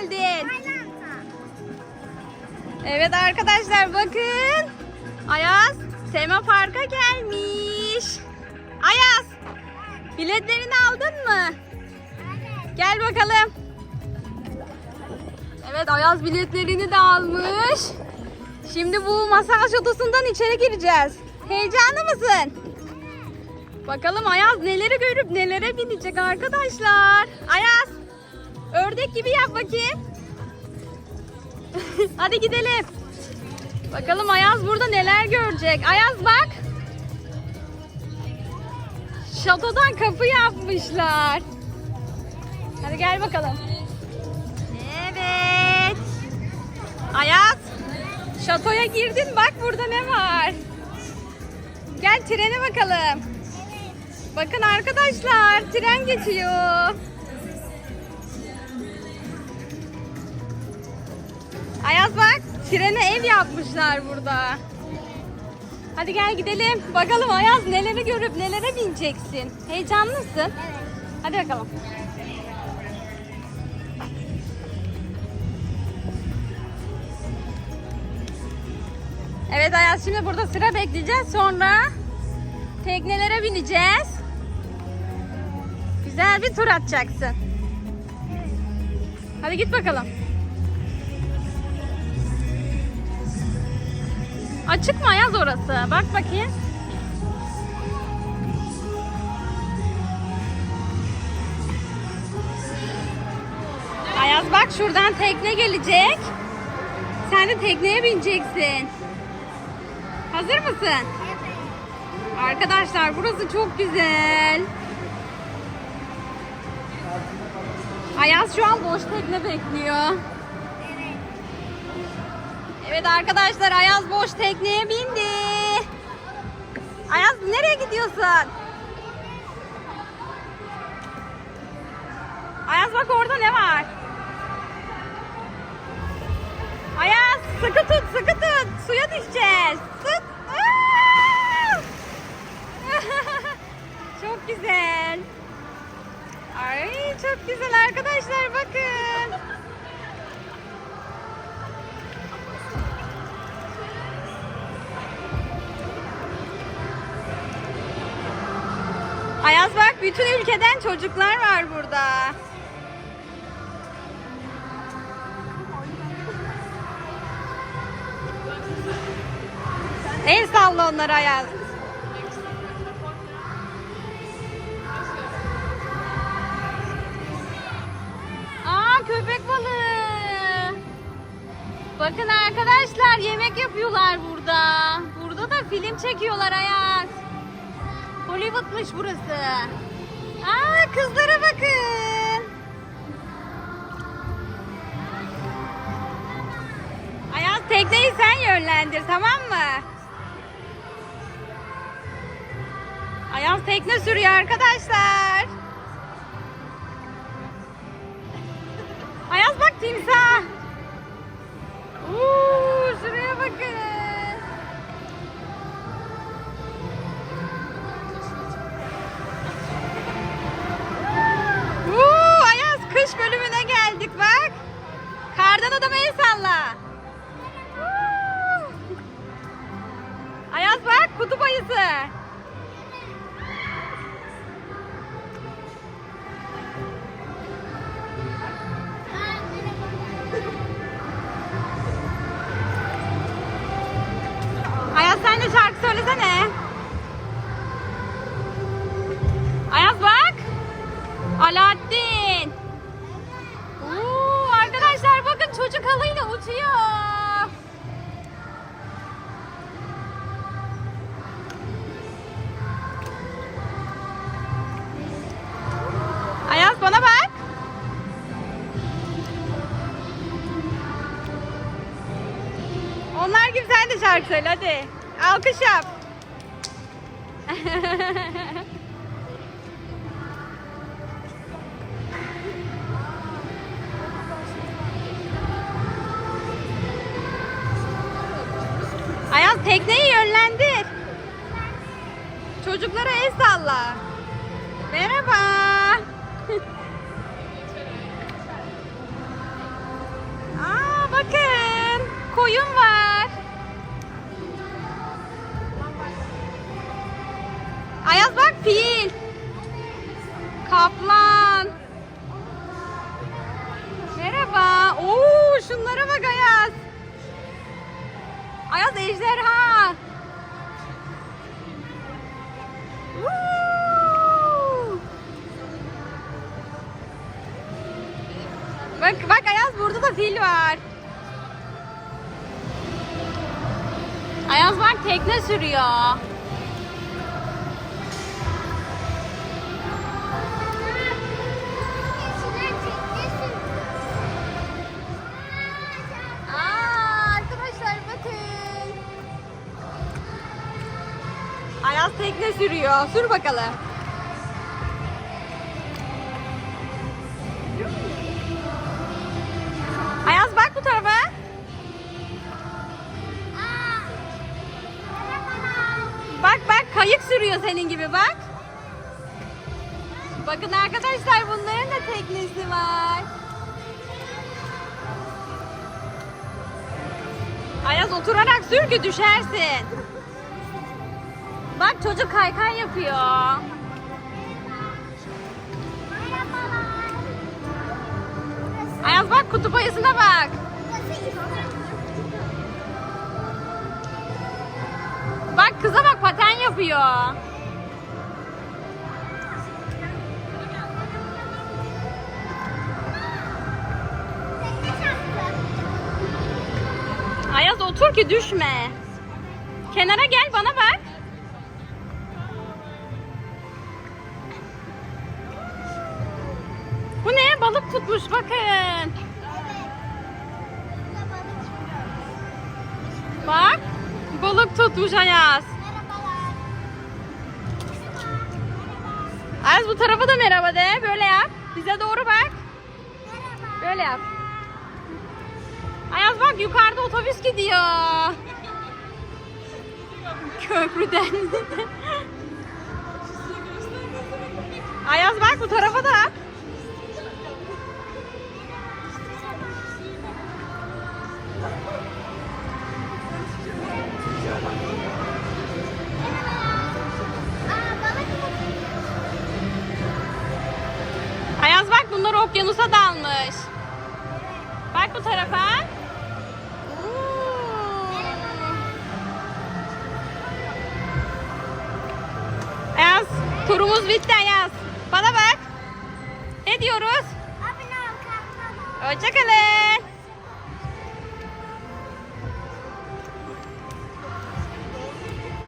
geldin. Evet arkadaşlar bakın. Ayaz tema parka gelmiş. Ayaz biletlerini aldın mı? Gel bakalım. Evet Ayaz biletlerini de almış. Şimdi bu masaj odasından içeri gireceğiz. Heyecanlı mısın? Bakalım Ayaz neleri görüp nelere binecek arkadaşlar. Ayaz ördek gibi yap bakayım. Hadi gidelim. Bakalım Ayaz burada neler görecek. Ayaz bak. Şatodan kapı yapmışlar. Hadi gel bakalım. Evet. Ayaz. Şatoya girdin bak burada ne var. Gel trene bakalım. Bakın arkadaşlar tren geçiyor. Ayaz bak trene ev yapmışlar burada. Hadi gel gidelim. Bakalım Ayaz neleri görüp nelere bineceksin. Heyecanlısın. Evet. Hadi bakalım. Evet Ayaz şimdi burada sıra bekleyeceğiz. Sonra teknelere bineceğiz. Güzel bir tur atacaksın. Hadi git bakalım. Açık mı Ayaz orası? Bak bakayım. Ayaz bak şuradan tekne gelecek. Sen de tekneye bineceksin. Hazır mısın? Arkadaşlar burası çok güzel. Ayaz şu an boş tekne bekliyor. Evet arkadaşlar Ayaz boş tekneye bindi. Ayaz nereye gidiyorsun? Ayaz bak orada ne var? Ayaz sıkı tut sıkı tut. Suya düşeceğiz. Tut. Çok güzel. Ay çok güzel arkadaşlar bakın. Bütün ülkeden çocuklar var burada. El salla onlara Ayaz. Aa köpek balığı. Bakın arkadaşlar yemek yapıyorlar burada. Burada da film çekiyorlar Ayaz. Hollywood'muş burası. Aa kızlara bakın. Ayaz tekneyi sen yönlendir tamam mı? Ayaz tekne sürüyor arkadaşlar. Kutup Onlar gibi sen de şarkı söyle hadi. Alkış yap. Ayaz tekneyi yönlendir. Çocuklara el salla. Merhaba. koyun var. Kaplan. Merhaba. Oo şunlara bak Ayaz. Ayaz ejderha. Woo! Bak bak Ayaz burada da fil var. Ayaz bak tekne sürüyor. Ayaz tekne sürüyor. Sür bakalım. Ayaz bak bu tarafa. Bak bak kayık sürüyor senin gibi bak. Bakın arkadaşlar bunların da teknesi var. Ayaz oturarak sür ki düşersin. Bak çocuk kaykay yapıyor. Ayaz bak kutup ayısına bak. Bak kıza bak paten yapıyor. Ayaz otur ki düşme. Kenara gel bana bak. Balık tutmuş bakın. Bak. Balık tutmuş Ayaz. Ayaz bu tarafa da merhaba de. Böyle yap. Bize doğru bak. Böyle yap. Ayaz bak yukarıda otobüs gidiyor. Köprüden. Ayaz bak bu tarafa da. Bunlar okyanusa dalmış. Bak bu tarafa. Ayaz turumuz bitti Ayaz. Bana bak. Ne diyoruz? Hoşçakalın.